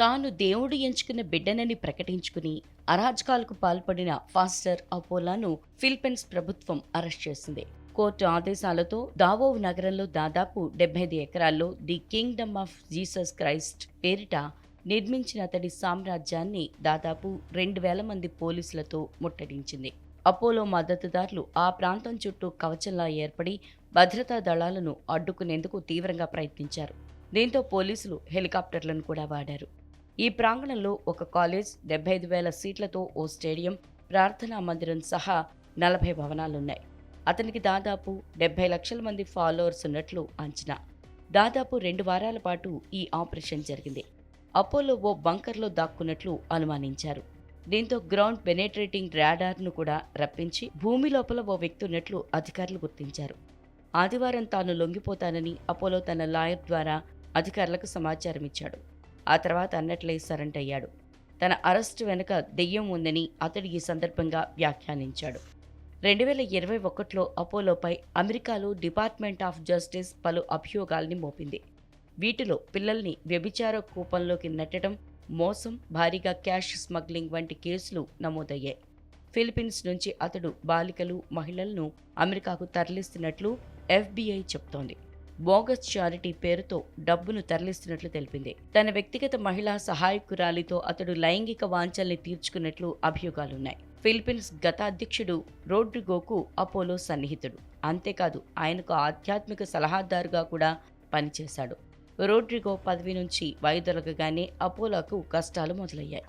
తాను దేవుడు ఎంచుకున్న బిడ్డనని ప్రకటించుకుని అరాజకాలకు పాల్పడిన ఫాస్టర్ అపోలాను ఫిలిప్పీన్స్ ప్రభుత్వం అరెస్ట్ చేసింది. కోర్టు ఆదేశాలతో దావో నగరంలో దాదాపు డెబ్బై ఐదు ఎకరాల్లో the kingdom of Jesus Christ పేరిట నిర్మించిన అతడి సామ్రాజ్యాన్ని దాదాపు రెండు వేల మంది పోలీసులతో ముట్టడించింది. అపోలో మద్దతుదారులు ఆ ప్రాంతం చుట్టూ కవచంలా ఏర్పడి భద్రతా దళాలను అడ్డుకునేందుకు తీవ్రంగా ప్రయత్నించారు. దీంతో పోలీసులు హెలికాప్టర్లను కూడా వాడారు. ఈ ప్రాంగణంలో ఒక కాలేజ్ డెబ్బై ఐదు వేల సీట్లతో ఓ స్టేడియం ప్రార్థనా మందిరం సహా నలభై భవనాలున్నాయి. అతనికి దాదాపు డెబ్బై లక్షల మంది ఫాలోవర్స్ ఉన్నట్లు అంచనా. దాదాపు రెండు వారాల పాటు ఈ ఆపరేషన్ జరిగింది. అపోలో ఓ బంకర్లో దాక్కున్నట్లు అనుమానించారు. దీంతో గ్రౌండ్ పెనేట్రేటింగ్ రాడార్ను కూడా రప్పించి భూమి లోపల ఓ వ్యక్తి ఉన్నట్లు అధికారులు గుర్తించారు. ఆదివారం తాను లొంగిపోతానని అపోలో తన లాయర్ ద్వారా అధికారులకు సమాచారం ఇచ్చాడు ఆ తర్వాత అన్నట్లే సరెంట్ అయ్యాడు. తన అరెస్టు వెనుక దెయ్యం ఉందని అతడు ఈ సందర్భంగా వ్యాఖ్యానించాడు. రెండు వేల ఇరవై ఒకటిలో అపోలోపై అమెరికాలో డిపార్ట్మెంట్ ఆఫ్ జస్టిస్ పలు అభియోగాల్ని మోపింది. వీటిలో పిల్లల్ని వ్యభిచార కూపంలోకి నెట్టడం మోసం భారీగా క్యాష్ స్మగ్లింగ్ వంటి కేసులు నమోదయ్యాయి. ఫిలిప్పీన్స్ నుంచి అతడు బాలికలు మహిళలను అమెరికాకు తరలిస్తున్నట్లు ఎఫ్బీఐ చెప్తోంది. బోగస్ చారిటీ పేరుతో డబ్బును తరలిస్తున్నట్లు తెలిపింది. తన వ్యక్తిగత మహిళా సహాయకురాలితో అతడు లైంగిక వాంఛల్ని తీర్చుకున్నట్లు అభియోగాలున్నాయి. ఫిలిప్పీన్స్ గత అధ్యక్షుడు రోడ్రిగోకు అపోలో సన్నిహితుడు. అంతేకాదు ఆయనకు ఆధ్యాత్మిక సలహాదారుగా కూడా పనిచేశాడు. రోడ్రిగో పదవి నుంచి వైదొలగగానే అపోలోకు కష్టాలు మొదలయ్యాయి.